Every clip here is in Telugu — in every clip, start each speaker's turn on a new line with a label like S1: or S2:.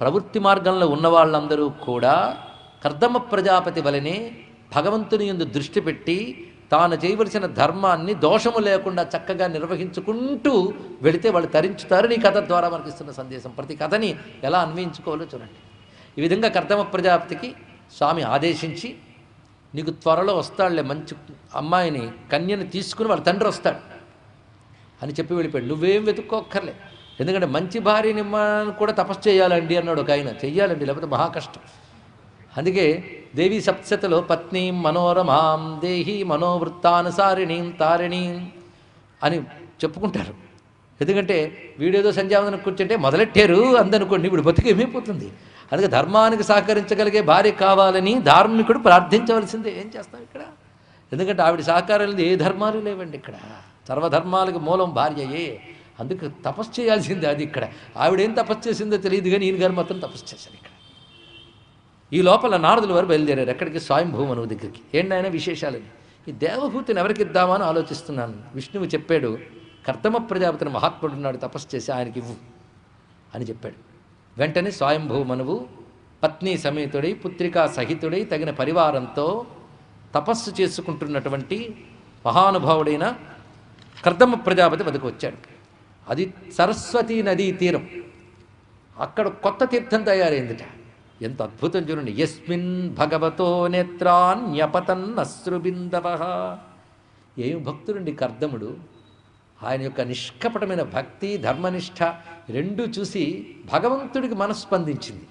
S1: ప్రవృత్తి మార్గంలో ఉన్న వాళ్ళందరూ కూడా కర్దమ ప్రజాపతి వలనే భగవంతుని యందు దృష్టి పెట్టి తాను చేయవలసిన ధర్మాన్ని దోషము లేకుండా చక్కగా నిర్వహించుకుంటూ వెళితే వాళ్ళు తరించుతారు ఈ కథ ద్వారా మనకి ఇస్తున్న సందేశం. ప్రతి కథని ఎలా అన్వయించుకోవాలో చూడండి. ఈ విధంగా కర్దమ ప్రజాపతికి స్వామి ఆదేశించి నీకు త్వరలో వస్తాడులే మంచి అమ్మాయిని కన్యని తీసుకుని వాళ్ళ తండ్రి వస్తాడు అని చెప్పి వెళ్ళిపోయాడు. నువ్వేం వెతుక్కోక్కర్లే. ఎందుకంటే మంచి భార్యని ఇమ్మని కూడా తపస్సు చేయాలండి అన్నాడు ఒక ఆయన. చెయ్యాలండి లేకపోతే మహా కష్టం. అందుకే దేవి సప్సతలో పత్ని మనోరమాం దేహి మనోవృత్తానుసారిణీం తారిణీం అని చెప్పుకుంటారు. ఎందుకంటే వీడేదో సంధ్యావందనం కూర్చుంటే మొదలెట్టారు అందనుకోండి ఇప్పుడు బతికి ఏమైపోతుంది? అందుకే ధర్మానికి సహకరించగలిగే భార్య కావాలని ధార్మికుడు ప్రార్థించవలసిందే. ఏం చేస్తాం ఇక్కడ? ఎందుకంటే ఆవిడ సహకారం లేదు ఏ ధర్మాలు లేవండి ఇక్కడ. సర్వధర్మాలకు మూలం భార్యయే. అందుకు తపస్సు చేయాల్సిందే అది ఇక్కడ. ఆవిడేం తపస్సు చేసిందో తెలియదు కానీ ఈయన గారు మాత్రం తపస్సు చేశారు ఇక్కడ. ఈ లోపల నారదుల వారు బయలుదేరారు. ఎక్కడికి? స్వయంభూమను దగ్గరికి. ఏంటైనా విశేషాలని ఈ దేవభూతిని ఎవరికి ఇద్దామని ఆలోచిస్తున్నాను. విష్ణువు చెప్పాడు కర్తమ ప్రజాపతిని మహాత్ముడు ఉన్నాడు తపస్సు చేసి ఆయనకి ఇవ్వు అని చెప్పాడు. వెంటనే స్వయంభూమనువు పత్ని సమేతుడై పుత్రికా సహితుడై తగిన పరివారంతో తపస్సు చేసుకుంటున్నటువంటి మహానుభావుడైన కర్దమ ప్రజాపతి వద్దకు వచ్చాడు. అది సరస్వతీ నదీ తీరం. అక్కడ కొత్త తీర్థం తయారైందిట. ఎంత అద్భుతం చూడండి. యస్మిన్ భగవతో నేత్రాన్యపతన్ అశ్రుబిందవ ఏమి భక్తుడండి కర్దముడు? ఆయన యొక్క నిష్కపటమైన భక్తి ధర్మనిష్ట రెండూ చూసి భగవంతుడికి మనస్పందించింది.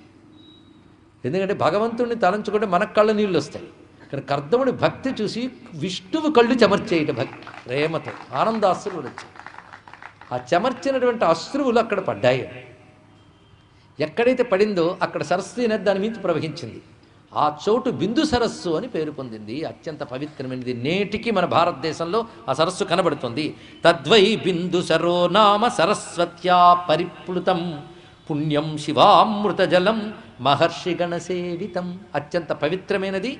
S1: ఎందుకంటే భగవంతుడిని తలంచుకుంటే మన కళ్ళ నీళ్ళు వస్తాయి. కానీ కర్దముడి భక్తి చూసి విష్ణువు కళ్ళు చెమర్చేయట భక్తి ప్రేమతో ఆనందాశ్రువులు వచ్చాయి. ఆ చెమర్చినటువంటి అశ్రువులు అక్కడ పడ్డాయి. ఎక్కడైతే పడిందో అక్కడ సరస్వతి నది దాని మీద ప్రవహించింది. ఆ చోటు బిందు సరస్సు అని పేరు పొందింది. అత్యంత పవిత్రమైనది నేటికి మన భారతదేశంలో ఆ సరస్సు కనబడుతుంది. తద్వై బిందు సరో నామ సరస్వత్యా పరిప్లుతం. పుణ్యం శివామృత జలం మహర్షి గణసేవితం అత్యంత పవిత్రమైనది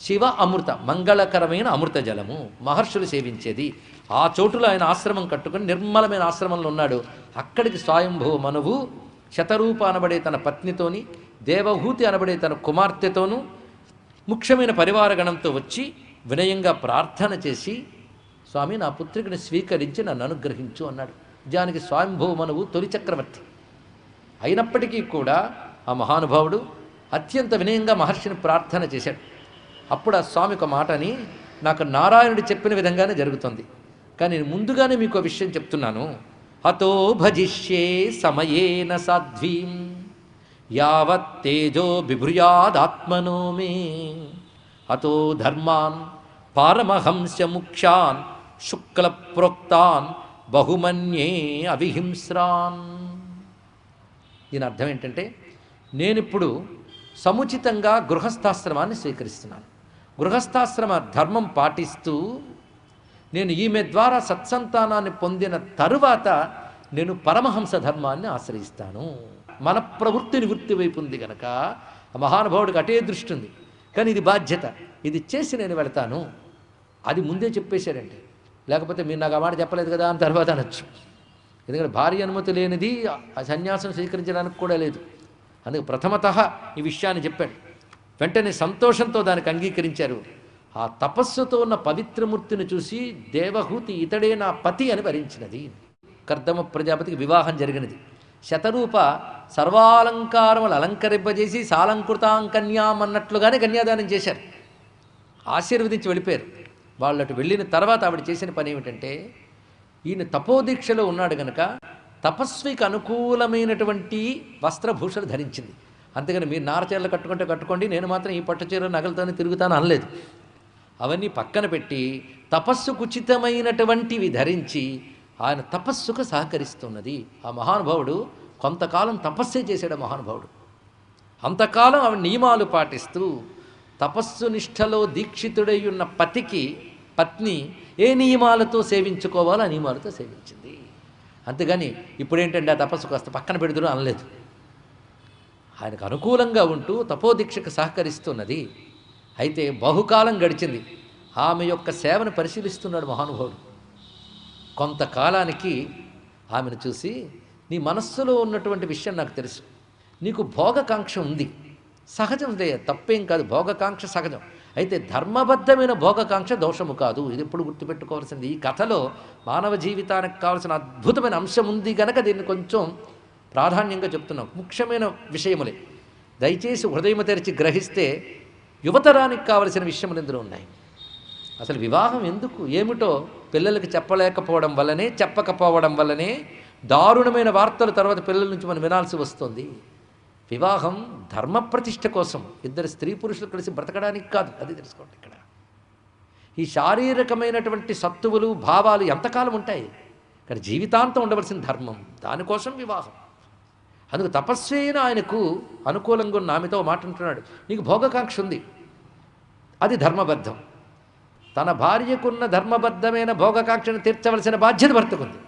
S1: శివ అమృత మంగళకరమైన అమృత జలము మహర్షులు సేవించేది. ఆ చోటులో ఆయన ఆశ్రమం కట్టుకుని నిర్మలమైన ఆశ్రమంలో ఉన్నాడు. అక్కడికి స్వయంభూ మనువు శతరూప అనబడే తన పత్నితోని దేవహూతి అనబడే తన కుమార్తెతోనూ ముఖ్యమైన పరివారగణంతో వచ్చి వినయంగా ప్రార్థన చేసి స్వామి నా పుత్రికని స్వీకరించి నన్ను అనుగ్రహించు అన్నాడు. నిజానికి స్వయంభూ మనువు తొలి చక్రవర్తి. అయినప్పటికీ కూడా ఆ మహానుభావుడు అత్యంత వినయంగా మహర్షిని ప్రార్థన చేశాడు. అప్పుడు ఆ స్వామి ఒక మాటని నాకు నారాయణుడు చెప్పిన విధంగానే జరుగుతుంది. కానీ నేను ముందుగానే మీకు ఒక విషయం చెప్తున్నాను. హతో భజిష్యే సమయేన సాధ్వీం యావత్ తేజో బిభృయాదాత్మనో మే. హతో ధర్మాన్ పారమహంస ముఖ్యాన్ శుక్ల ప్రోక్తాన్ బహుమన్యే అవిహింస్రాన్. దీని అర్థం ఏంటంటే నేనిప్పుడు సముచితంగా గృహస్థాశ్రమాన్ని స్వీకరిస్తున్నాను. గృహస్థాశ్రమ ధర్మం పాటిస్తూ నేను ఈమె ద్వారా సత్సంతానాన్ని పొందిన తరువాత నేను పరమహంస ధర్మాన్ని ఆశ్రయిస్తాను. మన ప్రవృత్తి నివృత్తి వైపు ఉంది గనక ఆ మహానుభావుడికి అటే దృష్టి ఉంది. కానీ ఇది బాధ్యత. ఇది చేసి నేను వెళతాను. అది ముందే చెప్పేశారండి లేకపోతే మీరు నాకు ఆ మాట చెప్పలేదు కదా అని తర్వాత అనొచ్చు. ఎందుకంటే భార్య అనుమతి లేనిది ఆ సన్యాసం స్వీకరించడానికి కూడా లేదు. అందుకే ప్రథమత ఈ విషయాన్ని చెప్పాడు. వెంటనే సంతోషంతో దానికి అంగీకరించారు. ఆ తపస్సుతో ఉన్న పవిత్రమూర్తిని చూసి దేవహూతి ఇతడే నా పతి అని భరించినది కర్దమ ప్రజాపతికి వివాహం జరిగినది. శతరూప సర్వాలంకారములు అలంకరింపజేసి సాలంకృతాంకన్యాం అన్నట్లుగానే కన్యాదానం చేశారు. ఆశీర్వదించి వెళ్ళిపోయారు. వాళ్ళు అటు వెళ్ళిన తర్వాత ఆవిడ చేసిన పని ఏమిటంటే ఈయన తపోదీక్షలో ఉన్నాడు గనక తపస్వికి అనుకూలమైనటువంటి వస్త్రభూషలు ధరించింది. అంతేగాని మీరు నారచీరలు కట్టుకుంటే కట్టుకోండి నేను మాత్రం ఈ పట్టుచీర నగలతోనే తిరుగుతాను అనలేదు. అవన్నీ పక్కన పెట్టి తపస్సుకు ఉచితమైనటువంటివి ధరించి ఆయన తపస్సుకు సహకరిస్తున్నది. ఆ మహానుభావుడు కొంతకాలం తపస్సే చేశాడు మహానుభావుడు. అంతకాలం ఆవిడ నియమాలు పాటిస్తూ తపస్సు నిష్ఠలో దీక్షితుడై ఉన్న పతికి పత్ని ఏ నియమాలతో సేవించుకోవాలో ఆ నియమాలతో సేవించింది. అంతేగాని ఇప్పుడేంటంటే ఆ తపస్సు కాస్త పక్కన పెడుతుడు అనలేదు. ఆయనకు అనుకూలంగా ఉంటూ తపోదీక్షకు సహకరిస్తున్నది. అయితే బహుకాలం గడిచింది. ఆమె యొక్క సేవను పరిశీలిస్తున్నాడు మహానుభావుడు. కొంతకాలానికి ఆమెను చూసి నీ మనస్సులో ఉన్నటువంటి విషయం నాకు తెలుసు. నీకు భోగకాంక్ష ఉంది. సహజం లే తప్పేం కాదు. భోగకాంక్ష సహజం. అయితే ధర్మబద్ధమైన భోగకాంక్ష దోషము కాదు. ఇది ఎప్పుడు గుర్తుపెట్టుకోవాల్సింది. ఈ కథలో మానవ జీవితానికి కావాల్సిన అద్భుతమైన అంశం ఉంది గనక దీన్ని కొంచెం ప్రాధాన్యంగా చెప్తున్నాం. ముఖ్యమైన విషయములే. దయచేసి హృదయం తెరిచి గ్రహిస్తే యువతరానికి కావలసిన విషయములు ఇందులో ఉన్నాయి. అసలు వివాహం ఎందుకు? ఏమిటో పిల్లలకి చెప్పలేకపోవడం వల్లనే చెప్పకపోవడం వల్లనే దారుణమైన వార్తలు తర్వాత పిల్లల నుంచి మనం వినాల్సి వస్తుంది. వివాహం ధర్మ ప్రతిష్ఠ కోసం. ఇద్దరు స్త్రీ పురుషులు కలిసి బ్రతకడానికి కాదు. అది తెలుసుకోండి ఇక్కడ. ఈ శారీరకమైనటువంటి సత్తువులు భావాలు ఎంతకాలం ఉంటాయి? ఇక్కడ జీవితాంతం ఉండవలసిన ధర్మం. దానికోసం వివాహం. అందుకు తపస్సు అయిన ఆయనకు అనుకూలంగా ఉన్న ఆమెతో మాట అంటున్నాడు. నీకు భోగకాంక్ష ఉంది. అది ధర్మబద్ధం. తన భార్యకున్న ధర్మబద్ధమైన భోగకాంక్షను తీర్చవలసిన బాధ్యత భర్తకుంది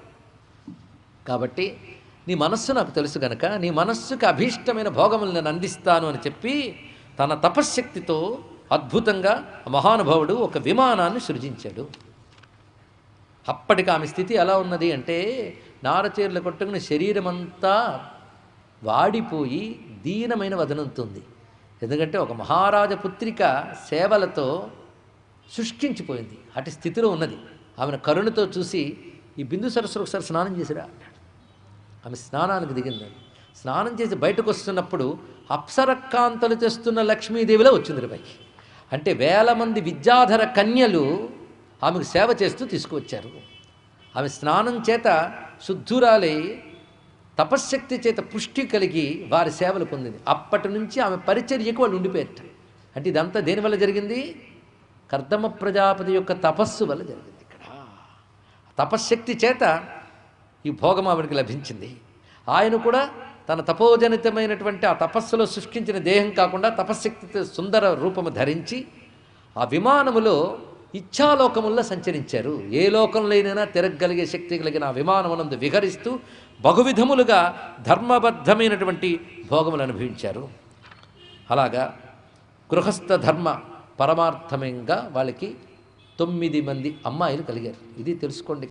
S1: కాబట్టి నీ మనస్సు నాకు తెలుసు గనక నీ మనస్సుకి అభీష్టమైన భోగములు నేను అందిస్తాను అని చెప్పి తన తపశ్శక్తితో అద్భుతంగా మహానుభావుడు ఒక విమానాన్ని సృజించాడు. అప్పటికి ఆమె స్థితి ఎలా ఉన్నది అంటే నారచీరలు కొట్టుకుని శరీరమంతా వాడిపోయి దీనమైన వదనంతుంది. ఎందుకంటే ఒక మహారాజ పుత్రిక సేవలతో శుష్కించిపోయింది. అటు స్థితిలో ఉన్నది. ఆమెను కరుణతో చూసి ఈ బిందు సరస్సులు ఒకసారి స్నానం చేసిరా ఆమె స్నానానికి దిగిందని స్నానం చేసి బయటకు వస్తున్నప్పుడు అప్సరకాంతలు తెస్తున్న లక్ష్మీదేవిలో వచ్చింది పైకి. అంటే వేల మంది విద్యాధర కన్యలు ఆమెకు సేవ చేస్తూ తీసుకువచ్చారు. ఆమె స్నానం చేత శుద్ధురాలై తపశ్శక్తి చేత పుష్టి కలిగి వారి సేవలు పొందింది. అప్పటి నుంచి ఆమె పరిచర్యకు వాళ్ళు ఉండిపోయారట. అంటే ఇదంతా దేనివల్ల జరిగింది? కర్దమ ప్రజాపతి యొక్క తపస్సు వల్ల జరిగింది ఇక్కడ. తపశ్శక్తి చేత ఈ భోగం ఆవిడికి లభించింది. ఆయన కూడా తన తపోజనితమైనటువంటి ఆ తపస్సులో సృష్టించిన దేహం కాకుండా తపశ్శక్తితో సుందర రూపము ధరించి ఆ విమానములో ఇచ్ఛాలోకముల్లో సంచరించారు. ఏ లోకంలోనైనా తిరగగలిగే శక్తి కలిగిన విమానమునందు విహరిస్తూ బహువిధములుగా ధర్మబద్ధమైనటువంటి భోగములు అనుభవించారు. అలాగా గృహస్థ ధర్మ పరమార్థమంగా వాళ్ళకి తొమ్మిది మంది అమ్మాయిలు కలిగారు. ఇది తెలుసుకోండి.